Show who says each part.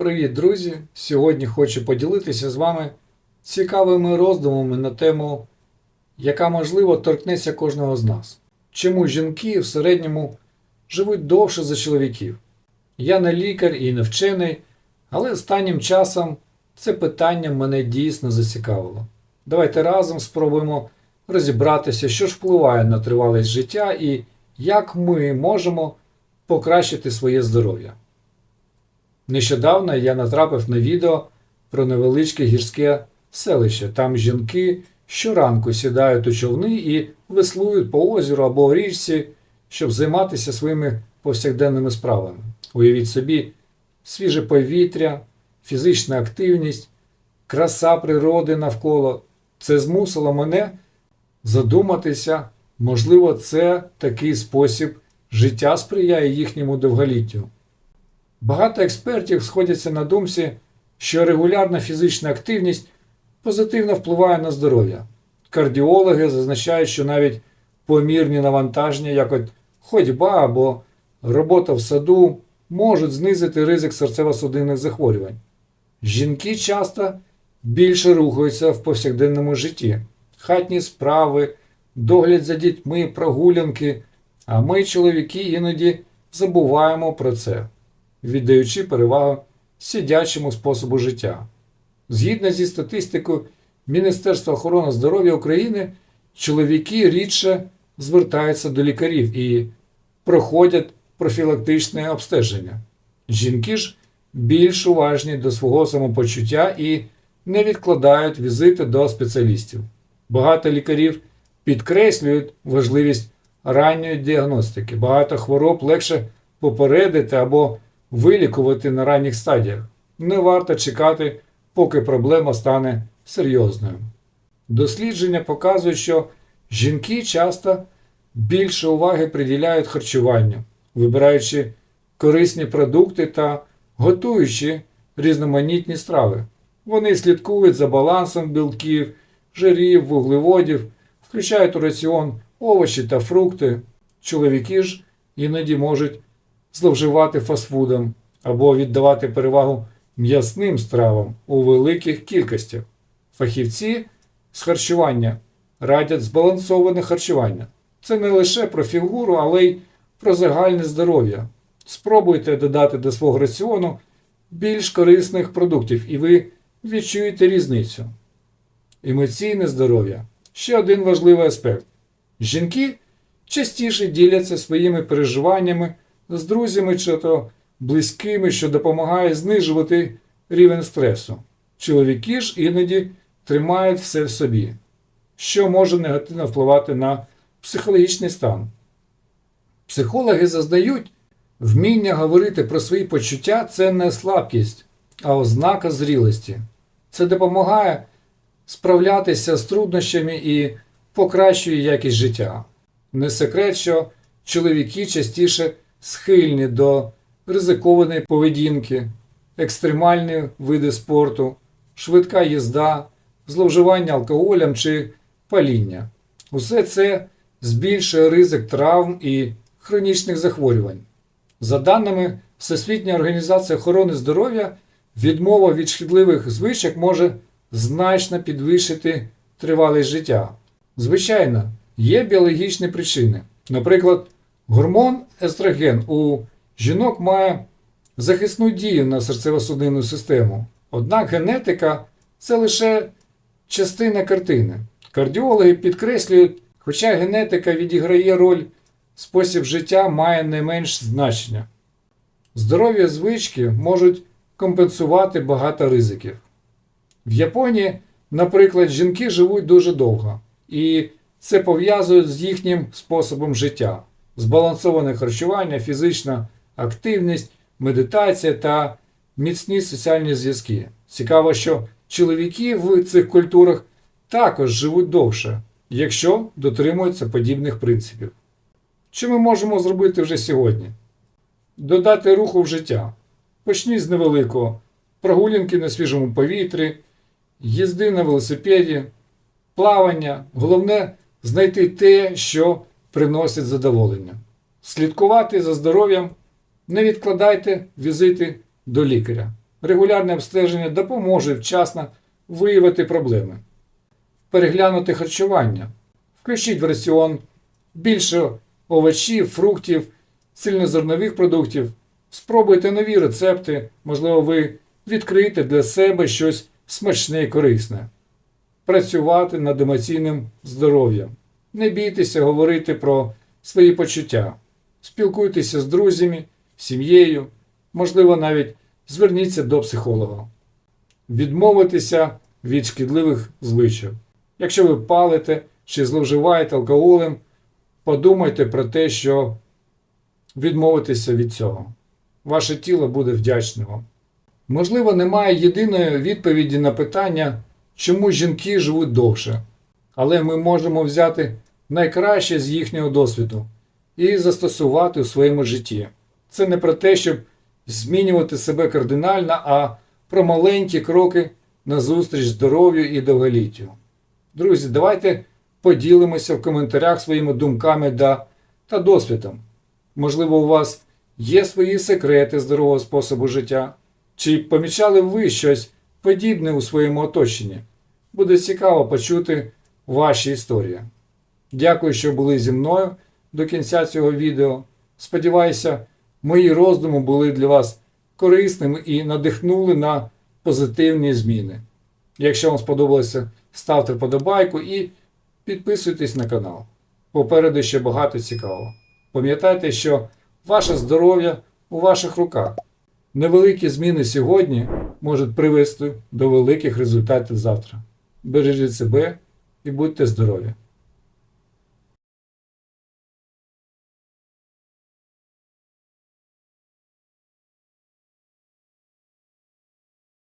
Speaker 1: Привіт, друзі! Сьогодні хочу поділитися з вами цікавими роздумами на тему, яка можливо торкнеться кожного з нас. Чому жінки в середньому живуть довше за чоловіків? Я не лікар і не вчений, але останнім часом це питання мене дійсно зацікавило. Давайте разом спробуємо розібратися, що ж впливає на тривалість життя і як ми можемо покращити своє здоров'я. Нещодавно я натрапив на відео про невеличке гірське селище. Там жінки щоранку сідають у човни і веслують по озеру або річці, щоб займатися своїми повсякденними справами. Уявіть собі, свіже повітря, фізична активність, краса природи навколо. Це змусило мене задуматися, можливо, це такий спосіб життя сприяє їхньому довголіттю. Багато експертів сходяться на думці, що регулярна фізична активність позитивно впливає на здоров'я. Кардіологи зазначають, що навіть помірні навантаження, як от ходьба або робота в саду, можуть знизити ризик серцево-судинних захворювань. Жінки часто більше рухаються в повсякденному житті, хатні справи, догляд за дітьми, прогулянки, а ми, чоловіки, іноді забуваємо про це віддаючи перевагу сидячому способу життя. Згідно зі статистикою Міністерства охорони здоров'я України, чоловіки рідше звертаються до лікарів і проходять профілактичне обстеження. Жінки ж більш уважні до свого самопочуття і не відкладають візити до спеціалістів. Багато лікарів підкреслюють важливість ранньої діагностики. Багато хвороб легше попередити або вилікувати на ранніх стадіях. Не варто чекати, поки проблема стане серйозною. Дослідження показують, що жінки часто більше уваги приділяють харчуванню, вибираючи корисні продукти та готуючи різноманітні страви. Вони слідкують за балансом білків, жирів, вуглеводів, включають у раціон овочі та фрукти. Чоловіки ж іноді можуть зловживати фастфудом або віддавати перевагу м'ясним стравам у великих кількостях. Фахівці з харчування радять збалансоване харчування. Це не лише про фігуру, але й про загальне здоров'я. Спробуйте додати до свого раціону більш корисних продуктів, і ви відчуєте різницю. Емоційне здоров'я ще один важливий аспект. Жінки частіше діляться своїми переживаннями з друзями чи то близькими, що допомагає знижувати рівень стресу. Чоловіки ж іноді тримають все в собі, що може негативно впливати на психологічний стан. Психологи зазнають, вміння говорити про свої почуття це не слабкість, а ознака зрілості. Це допомагає справлятися з труднощами і покращує якість життя. Не секрет, що чоловіки частіше схильні до ризикованої поведінки, екстремальні види спорту, швидка їзда, зловживання алкоголем чи паління. Усе це збільшує ризик травм і хронічних захворювань. За даними Всесвітньої організації охорони здоров'я, відмова від шкідливих звичок може значно підвищити тривалість життя. Звичайно, є біологічні причини. Наприклад, гормон естроген у жінок має захисну дію на серцево-судинну систему. Однак генетика це лише частина картини. Кардіологи підкреслюють, хоча генетика відіграє роль, спосіб життя має не менш значення. Здоров'я звички можуть компенсувати багато ризиків. В Японії, наприклад, жінки живуть дуже довго, і це пов'язують з їхнім способом життя, збалансоване харчування, фізична активність, медитація та міцні соціальні зв'язки. Цікаво, що чоловіки в цих культурах також живуть довше, якщо дотримуються подібних принципів. Що ми можемо зробити вже сьогодні? Додати руху в життя. Почніть з невеликого прогулянки на свіжому повітрі, їзди на велосипеді, плавання. Головне знайти те, що приносить задоволення. Слідкувати за здоров'ям, не відкладайте візити до лікаря. Регулярне обстеження допоможе вчасно виявити проблеми. Переглянути харчування. Включіть в раціон більше овочів, фруктів, цільнозернових продуктів. Спробуйте нові рецепти, можливо, ви відкриєте для себе щось смачне і корисне. Працювати над емоційним здоров'ям. Не бійтеся говорити про свої почуття. Спілкуйтеся з друзями, сім'єю, можливо, навіть зверніться до психолога. Відмовитися від шкідливих звичок. Якщо ви палите чи зловживаєте алкоголем, подумайте про те, що відмовитися від цього. Ваше тіло буде вдячне вам. Можливо, немає єдиної відповіді на питання, чому жінки живуть довше, але ми можемо взяти найкраще з їхнього досвіду і застосувати у своєму житті. Це не про те, щоб змінювати себе кардинально, а про маленькі кроки назустріч здоров'ю і довголіттю. Друзі, давайте поділимося в коментарях своїми думками та досвідом. Можливо, у вас є свої секрети здорового способу життя, чи помічали ви щось подібне у своєму оточенні? Буде цікаво почути ваші історії. Дякую, що були зі мною до кінця цього відео. Сподіваюся, мої роздуми були для вас корисними і надихнули на позитивні зміни. Якщо вам сподобалося, ставте вподобайку і підписуйтесь на канал. Попереду ще багато цікавого. Пам'ятайте, що ваше здоров'я у ваших руках. Невеликі зміни сьогодні можуть привести до великих результатів завтра. Бережіть себе і будьте здорові!